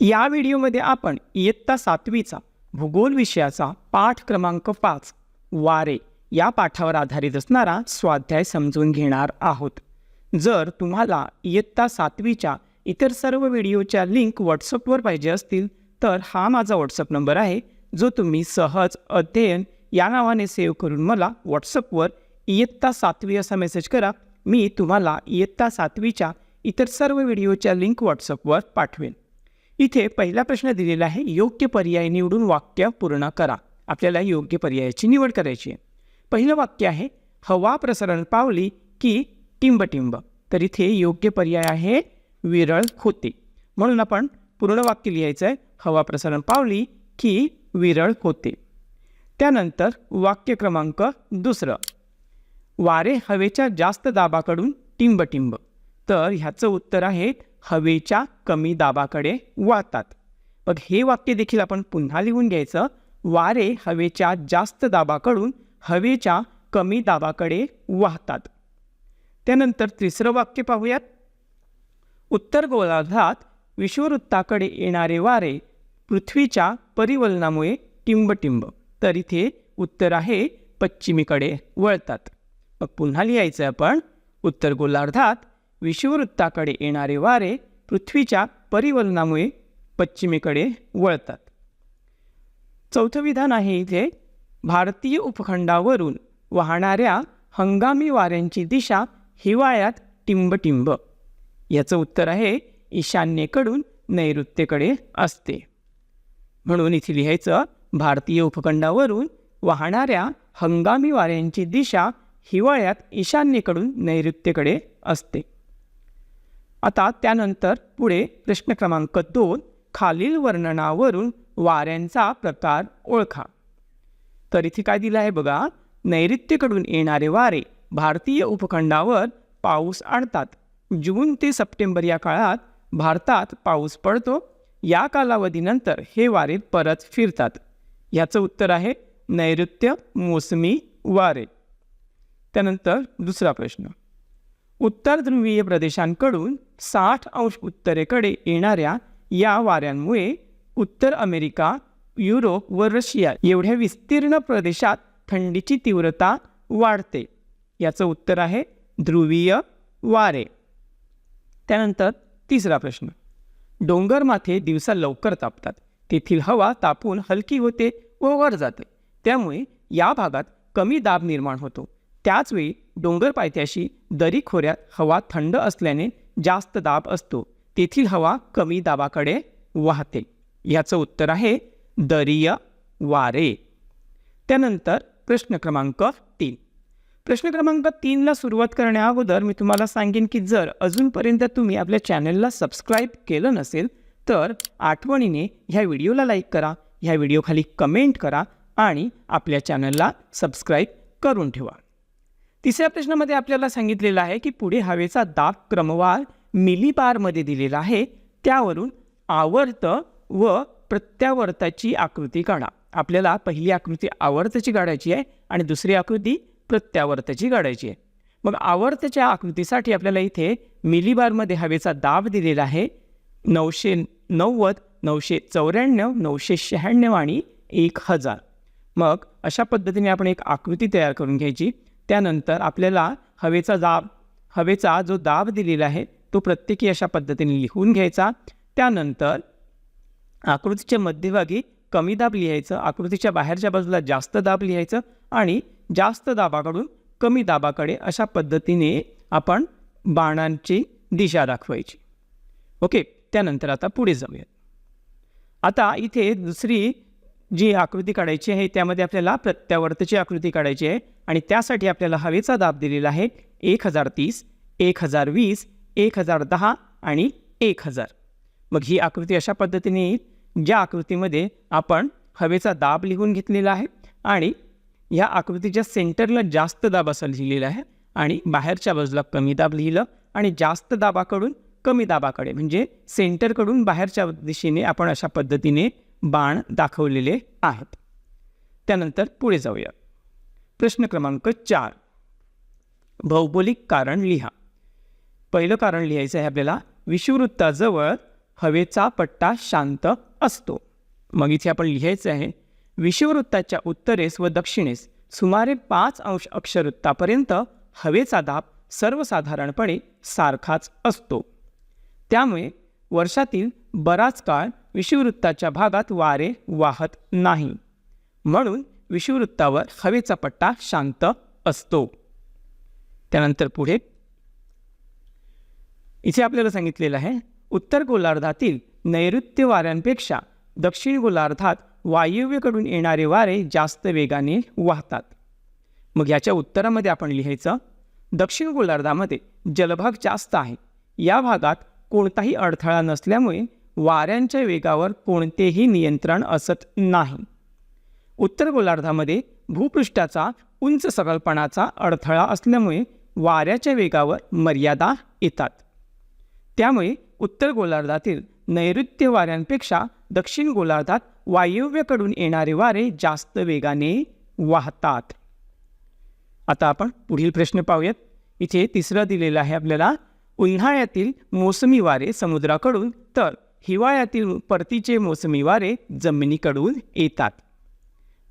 या व्हिडिओमध्ये आपण इयत्ता सातवीचा भूगोल विषयाचा पाठ क्रमांक पाच वारे या पाठावर आधारित असणारा स्वाध्याय समजून घेणार आहोत. जर तुम्हाला इयत्ता सातवीच्या इतर सर्व व्हिडिओच्या लिंक व्हॉट्सअपवर पाहिजे असतील तर हा माझा व्हॉट्सअप नंबर आहे जो तुम्ही सहज अध्ययन या नावाने सेव्ह करून मला व्हॉट्सअपवर इयत्ता सातवी असा मेसेज करा. मी तुम्हाला इयत्ता सातवीच्या इतर सर्व व्हिडिओच्या लिंक व्हॉट्सअपवर पाठवेन. इथे पहिला प्रश्न दिलेला आहे योग्य पर्याय निवडून वाक्य पूर्ण करा. आपल्याला योग्य पर्यायाची निवड करायची आहे. पहिलं वाक्य आहे हवा प्रसरण पावली की टिंबटिंब. तर इथे योग्य पर्याय आहे विरळ होते. म्हणून आपण पूर्ण वाक्य लिहायचं आहे हवा प्रसरण पावली की विरळ होते. त्यानंतर वाक्य क्रमांक दुसरं. वारे हवेच्या जास्त दाबाकडून टिंबटिंब. तर ह्याचं उत्तर आहे हवेच्या कमी दाबाकडे वाहतात मग हे वाक्य देखील आपण पुन्हा लिहून घ्यायचं. वारे हवेच्या जास्त दाबाकडून हवेच्या कमी दाबाकडे वाहतात. त्यानंतर तिसरं वाक्य पाहूयात. उत्तर गोलार्धात विषुववृत्ताकडे येणारे वारे पृथ्वीच्या परिवलनामुळे टिंबटिंब. तर इथे उत्तर आहे पश्चिमेकडे वळतात. मग पुन्हा लिहायचं आपण उत्तर गोलार्धात विषुववृत्ताकडे येणारे वारे पृथ्वीच्या परिवलनामुळे पश्चिमेकडे वळतात. चौथं विधान आहे इथे भारतीय उपखंडावरून वाहणाऱ्या हंगामी वाऱ्यांची दिशा हिवाळ्यात टिंबटिंब. याचं उत्तर आहे ईशान्येकडून नैऋत्येकडे असते. म्हणून इथे लिहायचं भारतीय उपखंडावरून वाहणाऱ्या हंगामी वाऱ्यांची दिशा हिवाळ्यात ईशान्येकडून नैऋत्येकडे असते. आता त्यानंतर पुढे प्रश्न क्रमांक दोन खालील वर्णनावरून वाऱ्यांचा प्रकार ओळखा. तर इथे काय दिलं आहे बघा नैऋत्येकडून येणारे वारे भारतीय उपखंडावर पाऊस आणतात. जून ते सप्टेंबर या काळात भारतात पाऊस पडतो. या कालावधीनंतर हे वारे परत फिरतात. याचं उत्तर आहे नैऋत्य मोसमी वारे. त्यानंतर दुसरा प्रश्न. उत्तर ध्रुवीय प्रदेशांकडून साठ अंश उत्तरेकडे येणाऱ्या या वाऱ्यांमुळे उत्तर अमेरिका युरोप व रशिया एवढ्या विस्तीर्ण प्रदेशात थंडीची तीव्रता वाढते. याचं उत्तर आहे ध्रुवीय वारे. त्यानंतर तिसरा प्रश्न. डोंगर माथे दिवसा लवकर तापतात. तेथील हवा तापून हलकी होते व वर जाते. त्यामुळे या भागात कमी दाब निर्माण होतो. त्याचवेळी डोंगर पायथ्याशी दरी खोऱ्यात हवा थंड असल्याने जास्त दाब असतो. तेथील हवा कमी दाबाकडे वाहते. याचं उत्तर आहे दरीय वारे. त्यानंतर प्रश्न क्रमांक तीन. प्रश्न क्रमांक तीनला सुरुवात करण्या अगोदर मी तुम्हाला सांगेन की जर अजूनपर्यंत तुम्ही आपल्या चॅनलला सबस्क्राईब केलं नसेल तर आठवणीने ह्या व्हिडिओला लाईक करा ह्या व्हिडिओखाली कमेंट करा आणि आपल्या चॅनलला सबस्क्राईब करून ठेवा. तिसऱ्या प्रश्नामध्ये आपल्याला सांगितलेलं आहे की पुढे हवेचा दाब क्रमवार मिलीबारमध्ये दिलेला आहे. त्यावरून आवर्त व प्रत्यावर्ताची आकृती काढा. आपल्याला पहिली आकृती आवर्तची काढायची आहे आणि दुसरी आकृती प्रत्यावर्ताची काढायची आहे. मग आवर्तच्या आकृतीसाठी आपल्याला इथे मिलीबारमध्ये हवेचा दाब दिलेला आहे. नऊशे नव्वद नऊशे चौऱ्याण्णव नऊशे शहाण्णव आणि एक हजार. मग अशा पद्धतीने आपण एक आकृती तयार करून घ्यायची. त्यानंतर आपल्याला हवेचा दाब हवेचा जो दाब दिलेला आहे तो प्रत्येकी अशा पद्धतीने लिहून घ्यायचा. त्यानंतर आकृतीच्या मध्यभागी कमी दाब लिहायचं आकृतीच्या बाहेरच्या बाजूला जास्त दाब लिहायचं आणि जास्त दाबाकडून कमी दाबाकडे अशा पद्धतीने आपण बाणांची दिशा दाखवायची. ओके त्यानंतर आता पुढे जाऊयात. आता इथे दुसरी जी आकृती काढायची आहे त्यामध्ये आपल्याला प्रत्यावर्तची आकृती काढायची आहे आणि त्यासाठी आपल्याला हवेचा दाब दिलेला आहे एक हजार तीस एक हजार वीस एक हजार दहा आणि एक हजार. मग ही आकृती अशा पद्धतीने येईल ज्या आकृतीमध्ये आपण हवेचा दाब लिहून घेतलेला आहे आणि ह्या आकृतीच्या सेंटरला जास्त दाब असं लिहिलेलं आहे आणि बाहेरच्या बाजूला कमी दाब लिहिलं आणि जास्त दाबाकडून कमी दाबाकडे म्हणजे सेंटरकडून बाहेरच्या दिशेने आपण अशा पद्धतीने बाण दाखवलेले आहेत. त्यानंतर पुढे जाऊया. प्रश्न क्रमांक चार. भौगोलिक कारण लिहा. पहिलं कारण लिहायचं आहे आपल्याला विषुववृत्ताजवळ हवेचा पट्टा शांत असतो. मग इथे आपण लिहायचं आहे विषुववृत्ताच्या उत्तरेस व दक्षिणेस सुमारे पाच अंश अक्षवृत्तापर्यंत हवेचा दाब सर्वसाधारणपणे सारखाच असतो. त्यामुळे वर्षातील बराच काळ विषुववृत्ताच्या भागात वारे वाहत नाही. म्हणून विषुववृत्तावर हवेचा पट्टा शांत असतो. त्यानंतर पुढे इथे आपल्याला सांगितलेलं आहे उत्तर गोलार्धातील नैऋत्य वाऱ्यांपेक्षा दक्षिण गोलार्धात वायव्यकडून येणारे वारे जास्त वेगाने वाहतात. मग याच्या उत्तरामध्ये आपण लिहायचं दक्षिण गोलार्धामध्ये जलभाग जास्त आहे. या भागात कोणताही अडथळा नसल्यामुळे वाऱ्यांच्या वेगावर कोणतेही नियंत्रण असत नाही. उत्तर गोलार्धामध्ये भूपृष्ठाचा उंच सरळपणाचा अडथळा असल्यामुळे वाऱ्याच्या वेगावर मर्यादा येतात. त्यामुळे उत्तर गोलार्धातील नैऋत्य वाऱ्यांपेक्षा दक्षिण गोलार्धात वायव्यकडून येणारे वारे जास्त वेगाने वाहतात. आता आपण पुढील प्रश्न पाहूयात. इथे तिसरं दिलेलं आहे आपल्याला. उन्हाळ्यातील मोसमी वारे समुद्राकडून तर हिवाळ्यातील परतीचे मोसमी वारे जमिनीकडून येतात.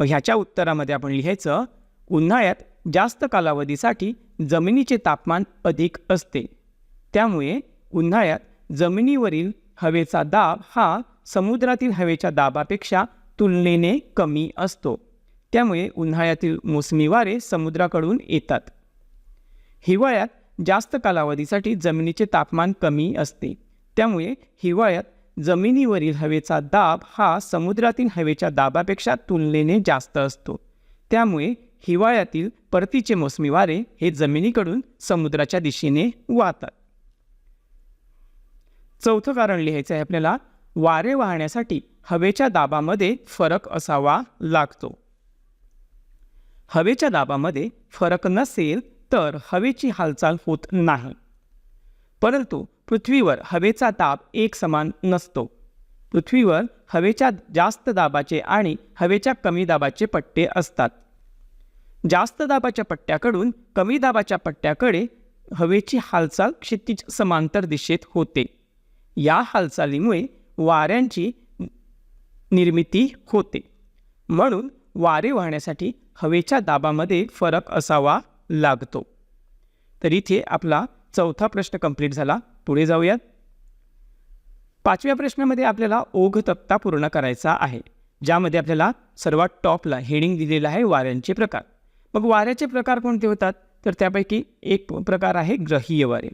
मग ह्याच्या उत्तरामध्ये आपण लिहायचं उन्हाळ्यात जास्त कालावधीसाठी जमिनीचे तापमान अधिक असते. त्यामुळे उन्हाळ्यात जमिनीवरील हवेचा दाब हा समुद्रातील हवेच्या दाबापेक्षा तुलनेने कमी असतो. त्यामुळे उन्हाळ्यातील मोसमी वारे समुद्राकडून येतात. हिवाळ्यात जास्त कालावधीसाठी जमिनीचे तापमान कमी असते. त्यामुळे हिवाळ्यात जमिनीवरील हवेचा दाब हा समुद्रातील हवेच्या दाबापेक्षा तुलनेने जास्त असतो. त्यामुळे हिवाळ्यातील परतीचे मोसमी वारे हे जमिनीकडून समुद्राच्या दिशेने वाहतात. चौथं कारण लिहायचं आहे आपल्याला वारे वाहण्यासाठी हवेच्या दाबामध्ये फरक असावा लागतो. हवेच्या दाबामध्ये फरक नसेल तर हवेची हालचाल होत नाही. परंतु पृथ्वीवर हवेचा दाब एक समान नसतो. पृथ्वीवर हवेच्या जास्त दाबाचे आणि हवेच्या कमी दाबाचे पट्टे असतात. जास्त दाबाच्या पट्ट्याकडून कमी दाबाच्या पट्ट्याकडे हवेची हालचाल क्षितिज समांतर दिशेत होते. या हालचालीमुळे वाऱ्यांची निर्मिती होते. म्हणून वारे वाहण्यासाठी हवेच्या दाबामध्ये फरक असावा लागतो. तर इथे आपला चौथा प्रश्न कंप्लीट झाला. पुढे जाऊयात. पाचव्या प्रश्नामध्ये आपल्याला ओघ तक्ता पूर्ण करायचा आहे ज्यामध्ये आपल्याला सर्वात टॉपला हेडिंग दिलेलं आहे वाऱ्यांचे प्रकार. मग वाऱ्याचे प्रकार कोणते होतात? तर त्यापैकी एक प्रकार आहे ग्रहीय वारे.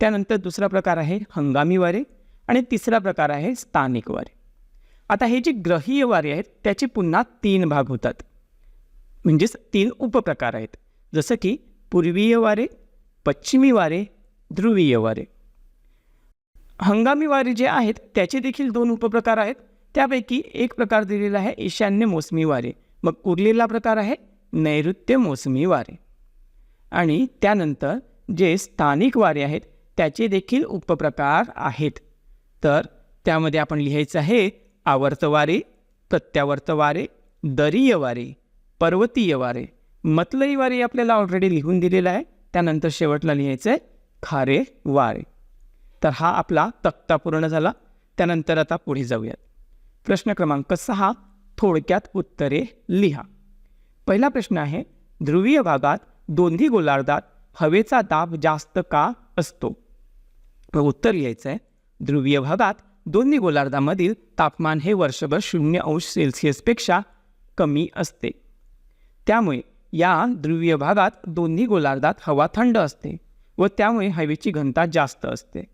त्यानंतर दुसरा प्रकार आहे हंगामी वारे आणि तिसरा प्रकार आहे स्थानिक वारे. आता हे जे ग्रहीय वारे आहेत त्याचे पुन्हा तीन भाग होतात. म्हणजेच तीन उपप्रकार आहेत. जसं की पूर्वीय वारे पश्चिमी वारे ध्रुवीय वारे. हंगामी वारे जे आहेत त्याचे देखील दोन उपप्रकार आहेत. त्यापैकी एक प्रकार दिलेला आहे ईशान्य मोसमी वारे. मग उरलेला प्रकार आहे नैऋत्य मोसमी वारे. आणि त्यानंतर जे स्थानिक वारे आहेत त्याचे देखील उपप्रकार आहेत. तर त्यामध्ये आपण लिहायचं आहे आवर्त वारे वारे दरीय वारे पर्वतीय वारे. मतलई वारे आपल्याला ऑलरेडी लिहून दिलेलं आहे. त्यानंतर शेवटला लिहायचं आहे खारे वारे. तर हा आपला तक्ता पूर्ण झाला. त्यानंतर आता पुढे जाऊयात. प्रश्न क्रमांक सहा थोडक्यात उत्तरे लिहा. पहिला प्रश्न आहे ध्रुवीय भागात दोन्ही गोलार्धात हवेचा दाब जास्त का असतो? उत्तर लिहायचं आहे ध्रुवीय भागात दोन्ही गोलार्धामधील तापमान हे वर्षभर शून्य अंश सेल्सिअसपेक्षा कमी असते. त्यामुळे या ध्रुवीय भागात दोन्ही गोलार्धात हवा थंड असते व त्यामुळे हवेची घनता जास्त असते.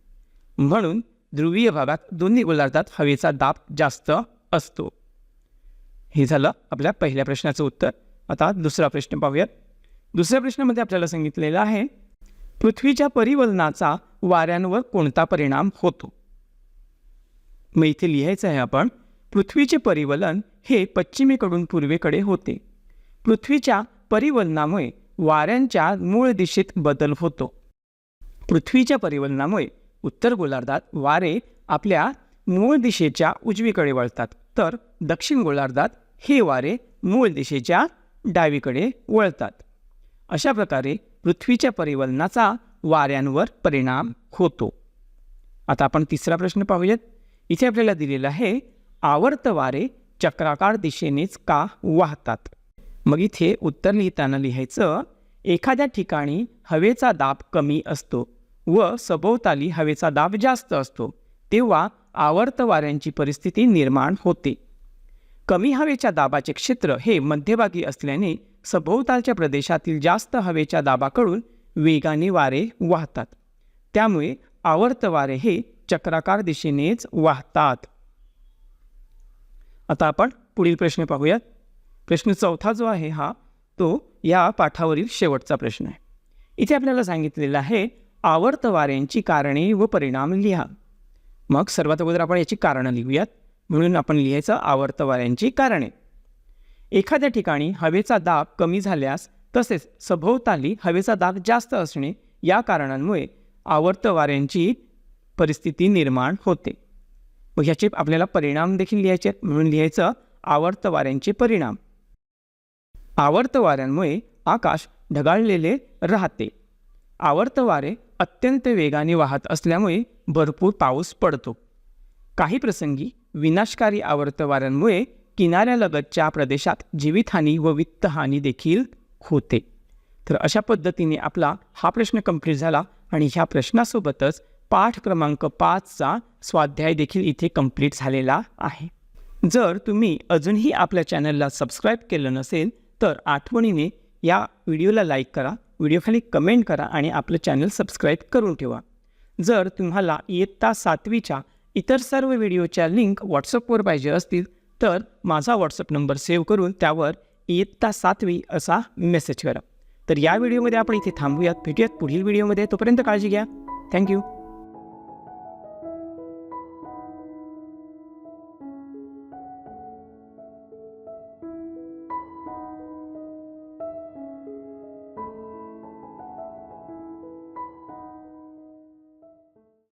म्हणून ध्रुवीय भागात दोन्ही गोलार्धात हवेचा दाब जास्त असतो. हे झालं आपल्या पहिल्या प्रश्नाचं उत्तर. आता दुसरा प्रश्न पाहूयात. दुसऱ्या प्रश्नामध्ये आपल्याला सांगितलेलं आहे पृथ्वीच्या परिवलनाचा वाऱ्यांवर कोणता परिणाम होतो? मग इथे लिहायचं आहे आपण पृथ्वीचे परिवलन हे पश्चिमेकडून पूर्वेकडे होते. पृथ्वीच्या परिवलनामुळे वाऱ्यांच्या मूळ दिशेत बदल होतो. पृथ्वीच्या परिवलनामुळे उत्तर गोलार्धात वारे आपल्या मूळ दिशेच्या उजवीकडे वळतात. तर दक्षिण गोलार्धात हे वारे मूळ दिशेच्या डावीकडे वळतात. अशा प्रकारे पृथ्वीच्या परिवलनाचा वाऱ्यांवर परिणाम होतो. आता आपण तिसरा प्रश्न पाहूयात. इथे आपल्याला दिलेलं आहे आवर्त वारे चक्राकार दिशेनेच का वाहतात? मग इथे उत्तर लिहिताना लिहायचं एखाद्या ठिकाणी हवेचा दाब कमी असतो. व सभोवताली हवेचा दाब जास्त असतो तेव्हा आवर्त वाऱ्यांची परिस्थिती निर्माण होते. कमी हवेच्या दाबाचे क्षेत्र हे मध्यभागी असल्याने सभोवतालच्या प्रदेशातील जास्त हवेच्या दाबाकडून वेगाने वारे वाहतात. त्यामुळे आवर्त वारे हे चक्राकार दिशेनेच वाहतात. आता आपण पुढील प्रश्न पाहूयात. प्रश्न चौथा जो आहे हा तो या पाठावरील शेवटचा प्रश्न आहे. इथे आपल्याला सांगितलेलं आहे आवर्त वाऱ्यांची कारणे व परिणाम लिहा. मग सर्वात अगोदर आपण याची कारणं लिहूयात. म्हणून आपण लिहायचं आवर्त वाऱ्यांची कारणे. एखाद्या ठिकाणी हवेचा दाब कमी झाल्यास तसेच सभोवताली हवेचा दाब जास्त असणे या कारणांमुळे आवर्त वाऱ्यांची परिस्थिती निर्माण होते. मग ह्याचे आपल्याला परिणाम देखील लिहायचे आहेत. म्हणून लिहायचं आवर्त वाऱ्यांचे परिणाम. आवर्त वाऱ्यांमुळे आकाश ढगाळलेले राहते. आवर्त वारे अत्यंत वेगाने वाहत असल्यामुळे भरपूर पाऊस पडतो. काही प्रसंगी विनाशकारी आवर्त वाऱ्यांमुळे किनाऱ्यालगतच्या प्रदेशात जीवितहानी व वित्तहानी देखील होते. तर अशा पद्धतीने आपला हा प्रश्न कंप्लीट झाला आणि ह्या प्रश्नासोबतच पाठ क्रमांक पाचचा स्वाध्याय देखील इथे कंप्लीट झालेला आहे. जर तुम्ही अजूनही आपल्या चॅनलला सबस्क्राईब केलं नसेल तर आठवणीने या व्हिडिओला लाईक करा व्हिडिओखाली कमेंट करा आणि आपलं चॅनल सबस्क्राईब करून ठेवा. जर तुम्हाला इयत्ता सातवीच्या इतर सर्व व्हिडिओच्या लिंक व्हॉट्सअपवर पाहिजे असतील तर माझा व्हॉट्सअप नंबर सेव्ह करून त्यावर इयत्ता सातवी असा मेसेज करा. तर या व्हिडिओमध्ये आपण इथे थांबूयात भेटूयात पुढील व्हिडिओमध्ये. तोपर्यंत काळजी घ्या. थँक्यू